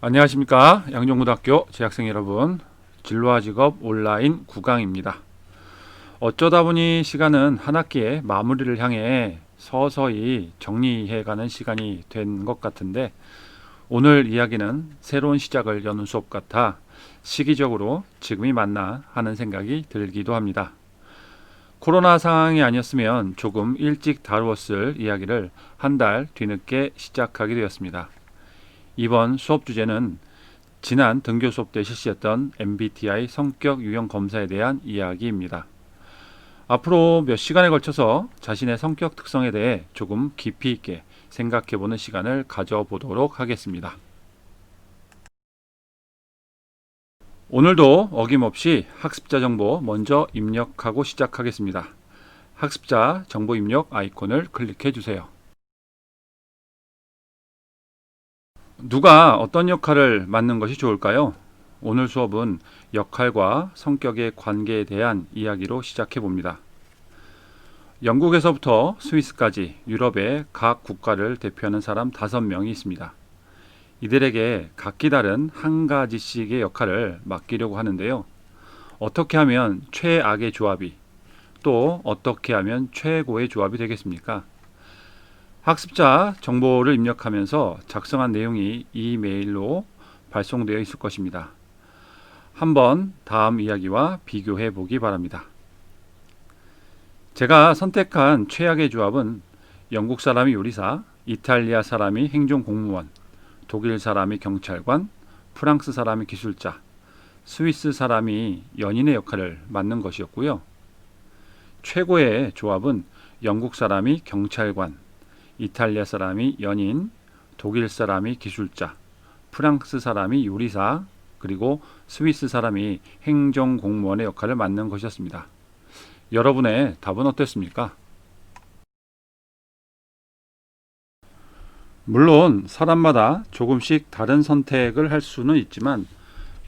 안녕하십니까? 양종고등학교 재학생 여러분. 진로와 직업 온라인 9강입니다. 어쩌다 보니 시간은 한 학기의 마무리를 향해 서서히 정리해가는 시간이 된 것 같은데 오늘 이야기는 새로운 시작을 여는 수업 같아 시기적으로 지금이 맞나 하는 생각이 들기도 합니다. 코로나 상황이 아니었으면 조금 일찍 다루었을 이야기를 한 달 뒤늦게 시작하게 되었습니다 이번 수업 주제는 지난 등교 수업 때 실시했던 MBTI 성격 유형 검사에 대한 이야기입니다. 앞으로 몇 시간에 걸쳐서 자신의 성격 특성에 대해 조금 깊이 있게 생각해 보는 시간을 가져보도록 하겠습니다. 오늘도 어김없이 학습자 정보 먼저 입력하고 시작하겠습니다. 학습자 정보 입력 아이콘을 클릭해 주세요. 누가 어떤 역할을 맡는 것이 좋을까요? 오늘 수업은 역할과 성격의 관계에 대한 이야기로 시작해 봅니다. 영국에서부터 스위스까지 유럽의 각 국가를 대표하는 사람 5명이 있습니다. 이들에게 각기 다른 한 가지씩의 역할을 맡기려고 하는데요. 어떻게 하면 최악의 조합이 또 어떻게 하면 최고의 조합이 되겠습니까? 학습자 정보를 입력하면서 작성한 내용이 이 메일로 발송되어 있을 것입니다. 한번 다음 이야기와 비교해 보기 바랍니다. 제가 선택한 최악의 조합은 영국 사람이 요리사, 이탈리아 사람이 행정 공무원, 독일 사람이 경찰관, 프랑스 사람이 기술자, 스위스 사람이 연인의 역할을 맡는 것이었고요. 최고의 조합은 영국 사람이 경찰관, 이탈리아 사람이 연인, 독일 사람이 기술자, 프랑스 사람이 요리사, 그리고 스위스 사람이 행정 공무원의 역할을 맡는 것이었습니다. 여러분의 답은 어땠습니까? 물론 사람마다 조금씩 다른 선택을 할 수는 있지만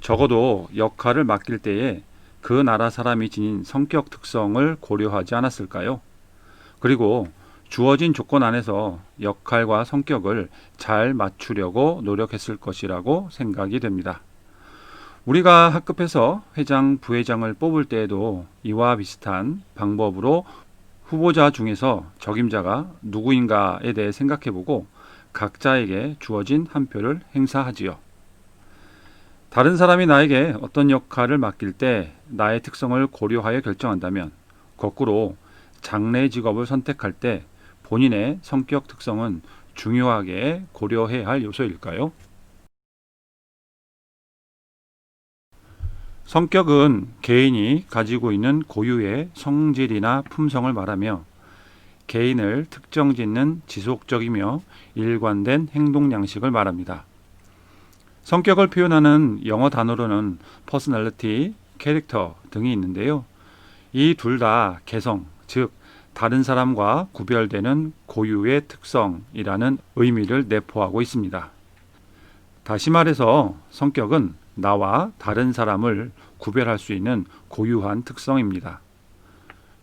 적어도 역할을 맡길 때에 그 나라 사람이 지닌 성격 특성을 고려하지 않았을까요? 그리고 주어진 조건 안에서 역할과 성격을 잘 맞추려고 노력했을 것이라고 생각이 됩니다. 우리가 학급에서 회장, 부회장을 뽑을 때에도 이와 비슷한 방법으로 후보자 중에서 적임자가 누구인가에 대해 생각해 보고 각자에게 주어진 한 표를 행사하지요. 다른 사람이 나에게 어떤 역할을 맡길 때 나의 특성을 고려하여 결정한다면 거꾸로 장래 직업을 선택할 때 본인의 성격 특성은 중요하게 고려해야 할 요소일까요? 성격은 개인이 가지고 있는 고유의 성질이나 품성을 말하며 개인을 특정 짓는 지속적이며 일관된 행동 양식을 말합니다. 성격을 표현하는 영어 단어로는 personality, 캐릭터 등이 있는데요. 이 둘 다 개성, 즉 다른 사람과 구별되는 고유의 특성이라는 의미를 내포하고 있습니다. 다시 말해서 성격은 나와 다른 사람을 구별할 수 있는 고유한 특성입니다.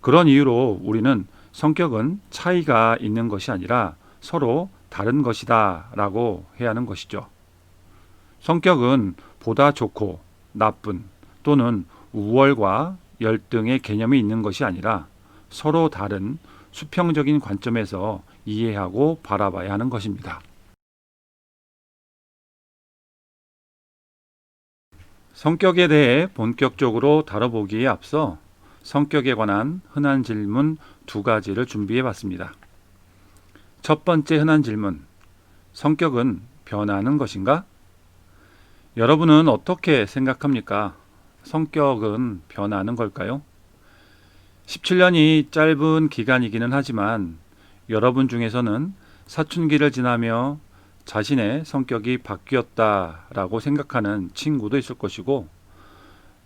그런 이유로 우리는 성격은 차이가 있는 것이 아니라 서로 다른 것이다 라고 해야 하는 것이죠. 성격은 보다 좋고 나쁜 또는 우월과 열등의 개념이 있는 것이 아니라 서로 다른 수평적인 관점에서 이해하고 바라봐야 하는 것입니다. 성격에 대해 본격적으로 다뤄보기에 앞서 성격에 관한 흔한 질문 두 가지를 준비해 봤습니다. 첫 번째 흔한 질문. 성격은 변하는 것인가? 여러분은 어떻게 생각합니까? 성격은 변하는 걸까요? 17년이 짧은 기간이기는 하지만 여러분 중에서는 사춘기를 지나며 자신의 성격이 바뀌었다라고 생각하는 친구도 있을 것이고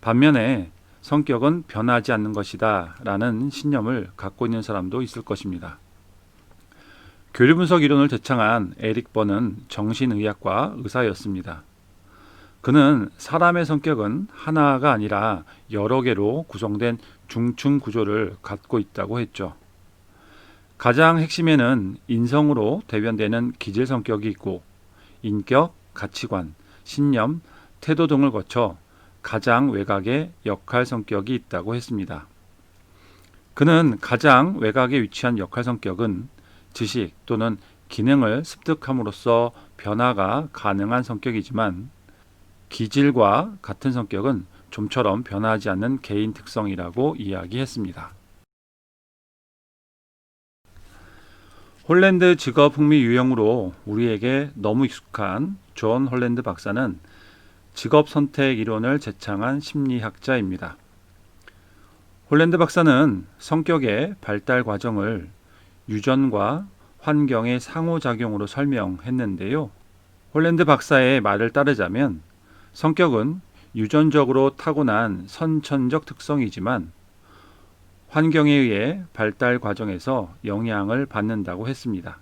반면에 성격은 변하지 않는 것이다 라는 신념을 갖고 있는 사람도 있을 것입니다. 교류분석 이론을 제창한 에릭 번은 정신의학과 의사였습니다. 그는 사람의 성격은 하나가 아니라 여러 개로 구성된 중층 구조를 갖고 있다고 했죠. 가장 핵심에는 인성으로 대변되는 기질 성격이 있고 인격, 가치관, 신념, 태도 등을 거쳐 가장 외곽에 역할 성격이 있다고 했습니다. 그는 가장 외곽에 위치한 역할 성격은 지식 또는 기능을 습득함으로써 변화가 가능한 성격이지만 기질과 같은 성격은 좀처럼 변하지 않는 개인 특성이라고 이야기했습니다. 홀랜드 직업 흥미 유형으로 우리에게 너무 익숙한 존 홀랜드 박사는 직업 선택 이론을 제창한 심리학자입니다. 홀랜드 박사는 성격의 발달 과정을 유전과 환경의 상호작용으로 설명했는데요. 홀랜드 박사의 말을 따르자면 성격은 유전적으로 타고난 선천적 특성이지만 환경에 의해 발달 과정에서 영향을 받는다고 했습니다.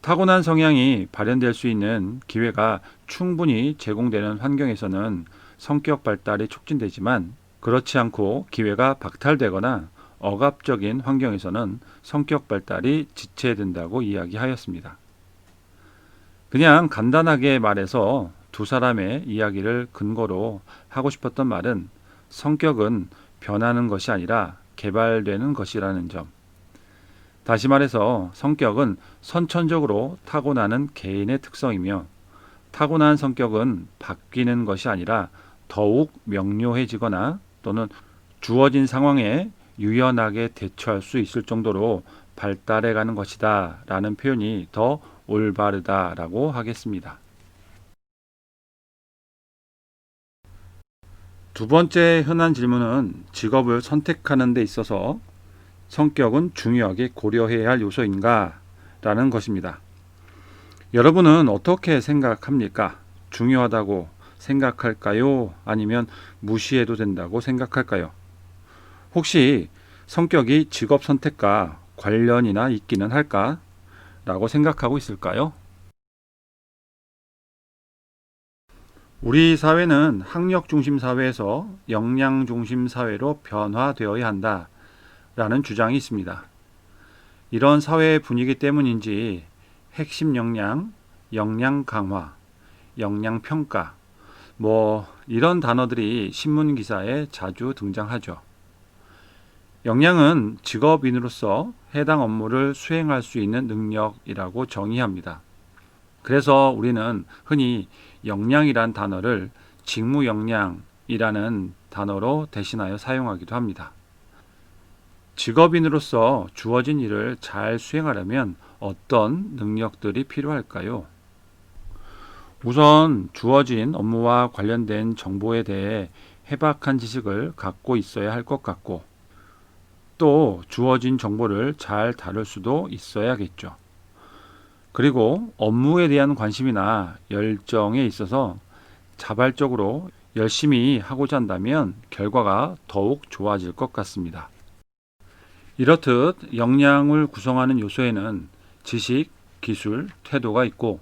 타고난 성향이 발현될 수 있는 기회가 충분히 제공되는 환경에서는 성격 발달이 촉진되지만 그렇지 않고 기회가 박탈되거나 억압적인 환경에서는 성격 발달이 지체된다고 이야기하였습니다. 그냥 간단하게 말해서 두 사람의 이야기를 근거로 하고 싶었던 말은 성격은 변하는 것이 아니라 개발되는 것이라는 점. 다시 말해서 성격은 선천적으로 타고나는 개인의 특성이며 타고난 성격은 바뀌는 것이 아니라 더욱 명료해지거나 또는 주어진 상황에 유연하게 대처할 수 있을 정도로 발달해 가는 것이다 라는 표현이 더 올바르다라고 하겠습니다. 두 번째 흔한 질문은 직업을 선택하는 데 있어서 성격은 중요하게 고려해야 할 요소인가? 라는 것입니다. 여러분은 어떻게 생각합니까? 중요하다고 생각할까요? 아니면 무시해도 된다고 생각할까요? 혹시 성격이 직업 선택과 관련이나 있기는 할까? 라고 생각하고 있을까요? 우리 사회는 학력 중심 사회에서 역량 중심 사회로 변화되어야 한다. 라는 주장이 있습니다. 이런 사회의 분위기 때문인지 핵심 역량, 역량 강화, 역량 평가, 뭐 이런 단어들이 신문 기사에 자주 등장하죠. 역량은 직업인으로서 해당 업무를 수행할 수 있는 능력이라고 정의합니다. 그래서 우리는 흔히 역량이란 단어를 직무 역량이라는 단어로 대신하여 사용하기도 합니다. 직업인으로서 주어진 일을 잘 수행하려면 어떤 능력들이 필요할까요? 우선 주어진 업무와 관련된 정보에 대해 해박한 지식을 갖고 있어야 할 것 같고, 또 주어진 정보를 잘 다룰 수도 있어야겠죠. 그리고 업무에 대한 관심이나 열정에 있어서 자발적으로 열심히 하고자 한다면 결과가 더욱 좋아질 것 같습니다. 이렇듯 역량을 구성하는 요소에는 지식, 기술, 태도가 있고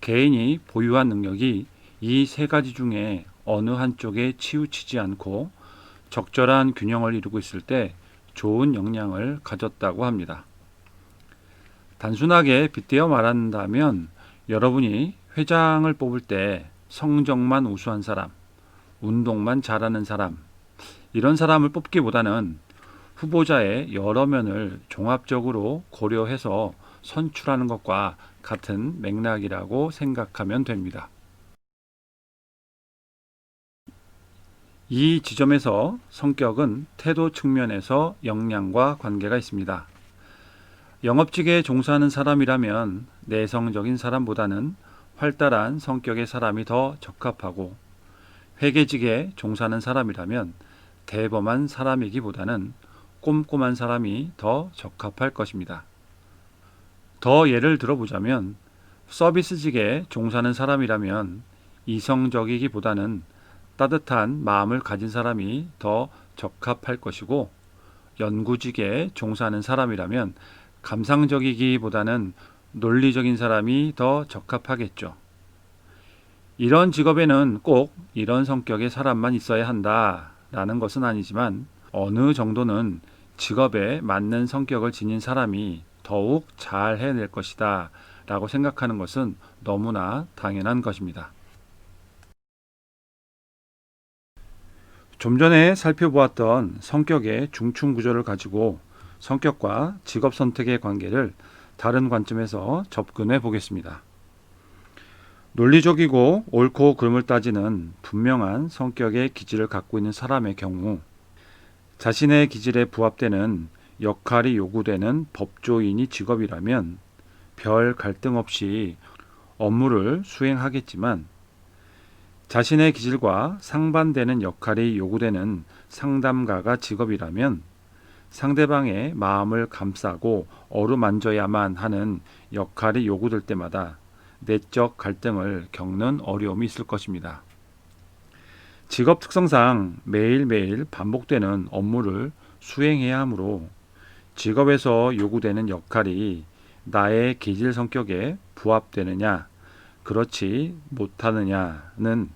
개인이 보유한 능력이 이 세 가지 중에 어느 한쪽에 치우치지 않고 적절한 균형을 이루고 있을 때 좋은 역량을 가졌다고 합니다. 단순하게 빗대어 말한다면 여러분이 회장을 뽑을 때 성적만 우수한 사람, 운동만 잘하는 사람, 이런 사람을 뽑기보다는 후보자의 여러 면을 종합적으로 고려해서 선출하는 것과 같은 맥락이라고 생각하면 됩니다. 이 지점에서 성격은 태도 측면에서 역량과 관계가 있습니다. 영업직에 종사하는 사람이라면 내성적인 사람보다는 활달한 성격의 사람이 더 적합하고 회계직에 종사하는 사람이라면 대범한 사람이기보다는 꼼꼼한 사람이 더 적합할 것입니다. 더 예를 들어보자면 서비스직에 종사하는 사람이라면 이성적이기보다는 따뜻한 마음을 가진 사람이 더 적합할 것이고 연구직에 종사하는 사람이라면 감상적이기보다는 논리적인 사람이 더 적합하겠죠. 이런 직업에는 꼭 이런 성격의 사람만 있어야 한다라는 것은 아니지만 어느 정도는 직업에 맞는 성격을 지닌 사람이 더욱 잘 해낼 것이다 라고 생각하는 것은 너무나 당연한 것입니다. 좀 전에 살펴보았던 성격의 중충 구조를 가지고 성격과 직업 선택의 관계를 다른 관점에서 접근해 보겠습니다. 논리적이고 옳고 그름을 따지는 분명한 성격의 기질을 갖고 있는 사람의 경우 자신의 기질에 부합되는 역할이 요구되는 법조인이 직업이라면 별 갈등 없이 업무를 수행하겠지만 자신의 기질과 상반되는 역할이 요구되는 상담가가 직업이라면 상대방의 마음을 감싸고 어루만져야만 하는 역할이 요구될 때마다 내적 갈등을 겪는 어려움이 있을 것입니다. 직업 특성상 매일매일 반복되는 업무를 수행해야 하므로 직업에서 요구되는 역할이 나의 기질 성격에 부합되느냐, 그렇지 못하느냐는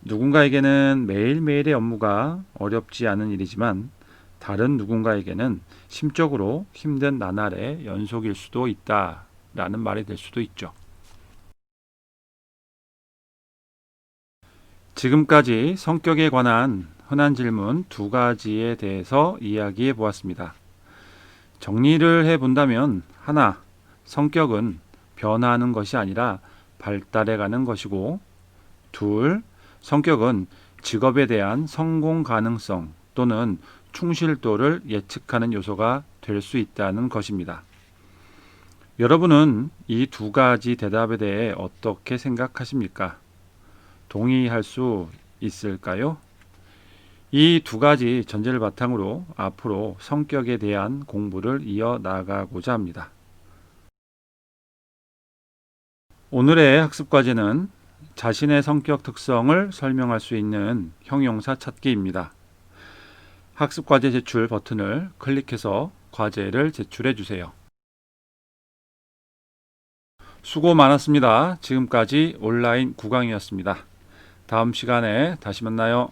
누군가에게는 매일매일의 업무가 어렵지 않은 일이지만 다른 누군가에게는 심적으로 힘든 나날의 연속일 수도 있다 라는 말이 될 수도 있죠. 지금까지 성격에 관한 흔한 질문 두 가지에 대해서 이야기해 보았습니다. 정리를 해 본다면 하나, 성격은 변화하는 것이 아니라 발달해 가는 것이고 둘, 성격은 직업에 대한 성공 가능성 또는 충실도를 예측하는 요소가 될 수 있다는 것입니다. 여러분은 이 두 가지 대답에 대해 어떻게 생각하십니까? 동의할 수 있을까요? 이 두 가지 전제를 바탕으로 앞으로 성격에 대한 공부를 이어 나가고자 합니다. 오늘의 학습 과제는 자신의 성격 특성을 설명할 수 있는 형용사 찾기입니다. 학습 과제 제출 버튼을 클릭해서 과제를 제출해 주세요. 수고 많았습니다. 지금까지 온라인 구강이었습니다. 다음 시간에 다시 만나요.